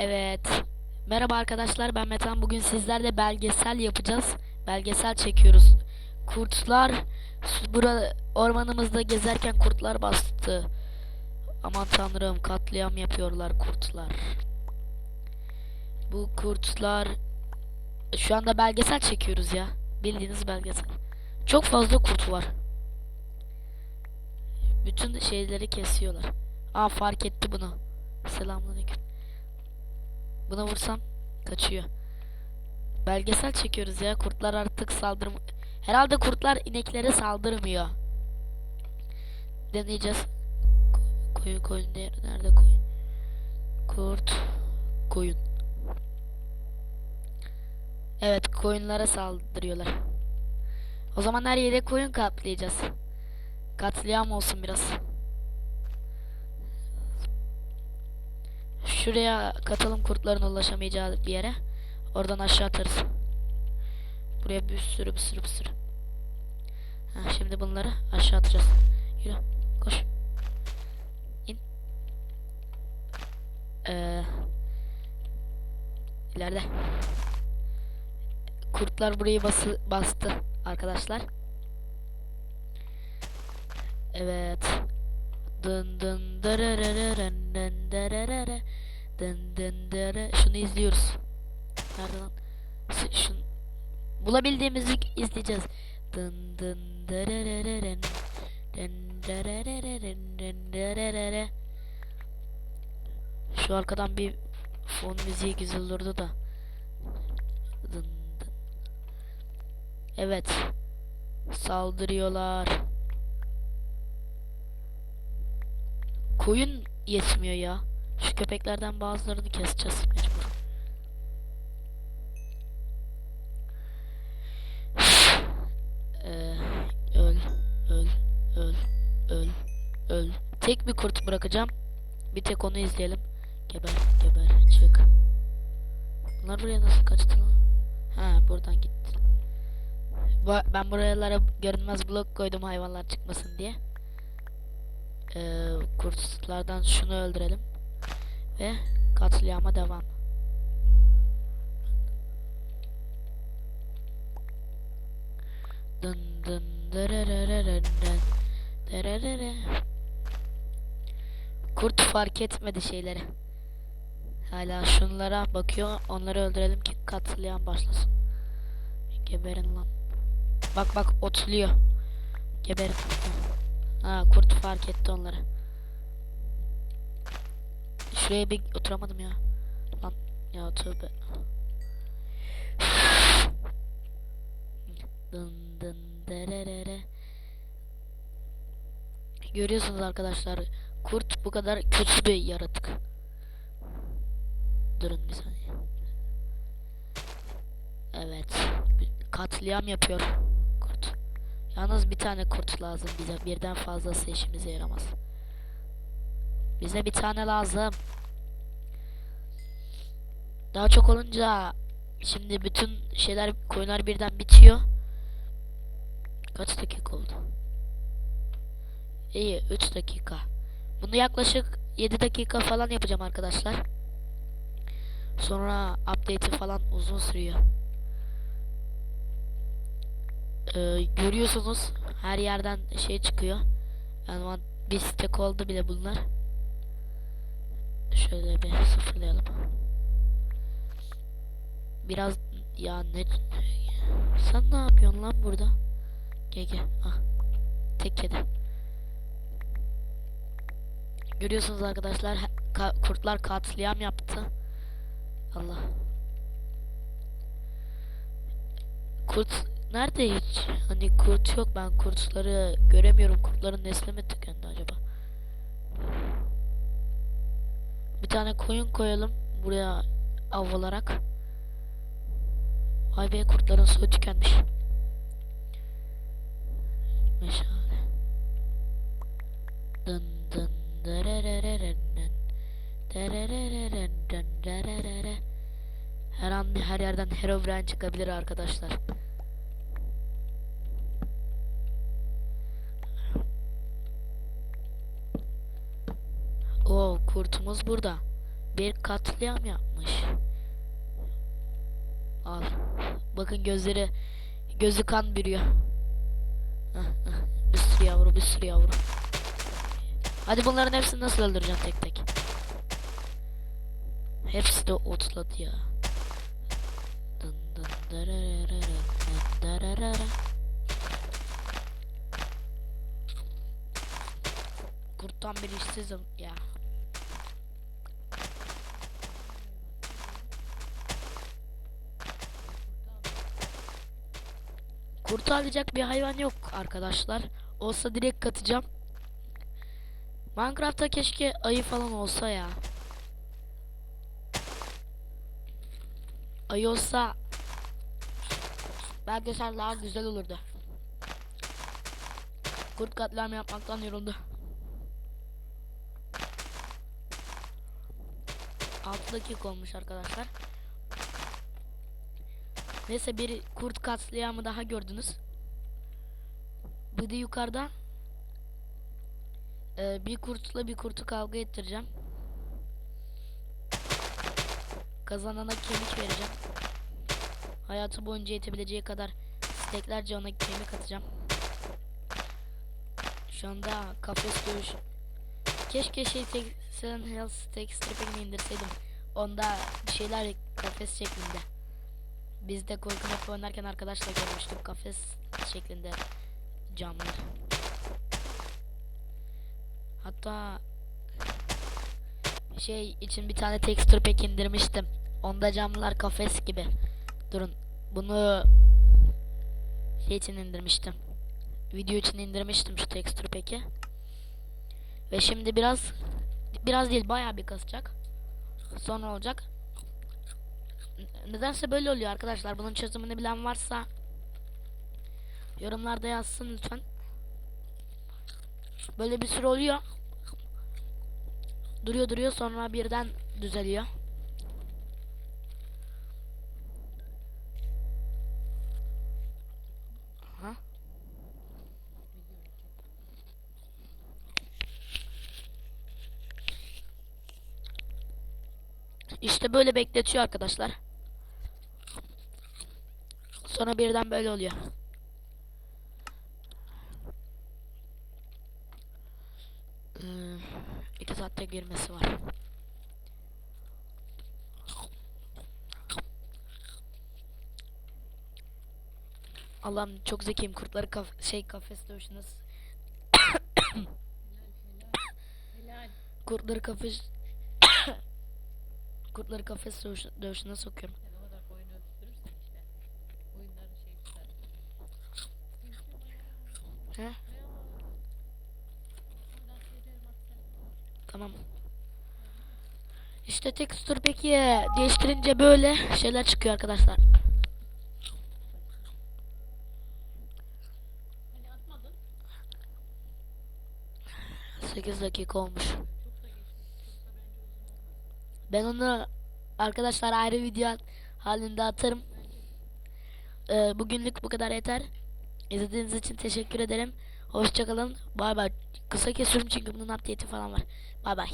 Evet. Merhaba arkadaşlar ben Metan. Bugün sizlerle belgesel yapacağız. Belgesel çekiyoruz. Kurtlar bura ormanımızda gezerken kurtlar bastı. Aman tanrım katliam yapıyorlar kurtlar. Bu kurtlar şu anda belgesel çekiyoruz ya. Bildiğiniz belgesel. Çok fazla kurt var. Bütün şeyleri kesiyorlar. Aa fark etti bunu. Selamünaleyküm. Buna vursam kaçıyor. Belgesel çekiyoruz ya. Kurtlar artık saldırm... Herhalde kurtlar ineklere saldırmıyor. Deneyeceğiz. Ko- Koyun koyun nerede koyun? Kurt koyun. Evet koyunlara saldırıyorlar. O zaman her yere koyun katlayacağız. Katliam olsun biraz. Şuraya katalım kurtların ulaşamayacağı bir yere. Oradan aşağı atarız. Buraya bir sürü bir sürü bir sürü. Ha, şimdi bunları aşağı atacağız. Yürü koş. İn. Ee, ileride. Kurtlar burayı bası, bastı arkadaşlar. Evet. Dın dın dırırırı. Dın dın dırı. Şunu izliyoruz. Nerede lan? Şun... Bulabildiğimizi izleyeceğiz. Dın dın dırırırırın. Dın dırırırırın dın dırırırı. Şu arkadan bir fon müziği güzel olurdu da. Dın dın. Evet. Saldırıyorlar. Koyun yetmiyor ya. Şu köpeklerden bazılarını keseceğiz mecbur. Ee, öl, öl, öl, öl, öl. Tek bir kurt bırakacağım. Bir tek onu izleyelim. Geber, geber, çık. Bunlar buraya nasıl kaçtı lan? Ha, buradan gitti. Ben buralara görünmez blok koydum hayvanlar çıkmasın diye. Ee, kurtlardan şunu öldürelim. Ve katliama devam. Dın dın dırırırırın dırırırı. Kurt fark etmedi şeyleri. Hala şunlara bakıyor. Onları öldürelim ki katliam başlasın. Geberin lan. Bak bak otluyor. Geberin. Ha kurt fark etti onları. Şuraya bir oturamadım ya. Lan ya tövbe. Dın dın dererere. Görüyorsunuz arkadaşlar. Kurt bu kadar kötü bir yaratık. Durun bir saniye. Evet. Katliam yapıyor kurt. Yalnız bir tane kurt lazım bize. Birden fazlası işimize yaramaz. Bize bir tane lazım. Daha çok olunca şimdi bütün şeyler koyunlar birden bitiyor. Kaç dakika oldu? İyi 3 dakika. Bunu yaklaşık 7 dakika falan yapacağım arkadaşlar. Sonra update'i falan uzun sürüyor. Ee, görüyorsunuz her yerden şey çıkıyor. Yani bir stek oldu bile bunlar. Şöyle bir sıfırlayalım. Biraz ya ne sen ne yapıyorsun lan burada? Gel. Ah. Tek kedi. Görüyorsunuz arkadaşlar ka- kurtlar katliam yaptı. Allah. Kurt nerede hiç? Hani kurt yok ben kurtları göremiyorum. Kurtların nesli mi tükendi acaba? Bir tane koyun koyalım buraya av olarak. Vay be kurtların soyu tükenmiş. Meşale. Dın dın dererererен dın. Dererereren dın dererere. Her an her yerden Herobrine çıkabilir arkadaşlar. Oo kurtumuz burada. Bir katliam yapmış. Al. Bakın gözleri gözü kan bürüyor. Bir sürü yavru, bir sürü yavru. Hadi bunların hepsini nasıl öldüreceğim tek tek? Hepsi de otladı ya. Kurttan bir işsizim ya. Kurtu alacak bir hayvan yok arkadaşlar. Olsa direkt katacağım. Minecraft'ta keşke ayı falan olsa ya. Ayı olsa belki sen daha güzel olurdu. Kurt katliamı yapmaktan yoruldu. Altı dakika olmuş arkadaşlar. Neyse bir kurt katliamı daha gördünüz. Bir de yukarıda e, bir kurtla bir kurtu kavga ettireceğim. Kazanana kemik vereceğim. Hayatı boyunca yetebileceği kadar steklerce ona kemik atacağım. Şu anda kafes dövüş. Keşke şey tek Silent Hills tek stripping'i indirseydim. Onda şeyler kafes şeklinde. Biz de korku map oynarken arkadaşla görmüştük kafes şeklinde camlar. Hatta şey için bir tane texture pack indirmiştim. Onda camlar kafes gibi. Durun. Bunu şey için indirmiştim. Video için indirmiştim şu texture pack'i. Ve şimdi biraz biraz değil bayağı bir kasacak. Sonra olacak. Nedense böyle oluyor arkadaşlar. Bunun çözümünü bilen varsa yorumlarda yazsın lütfen. Böyle bir süre oluyor. Duruyor duruyor sonra birden düzeliyor. İşte böyle bekletiyor arkadaşlar. Sonra birden böyle oluyor. Ee, iki saatte girmesi var. Allah'ım çok zekiyim. Kurtları kaf şey kafes dövüşünüz. Kurtları kafes Kurtları kafes dövüş- dövüşüne sokuyorum. Sen o kadar oyunu öpüştürürsen işte. Oyunların şey güzel. He? Tamam. İşte tekstür peki değiştirince böyle şeyler çıkıyor arkadaşlar. 8 dakika olmuş. Ben onu arkadaşlar ayrı video halinde atarım. Ee, bugünlük bu kadar yeter. İzlediğiniz için teşekkür ederim. Hoşçakalın. Bay bay. Kısa kesiyorum çünkü bunun update'i falan var. Bay bay.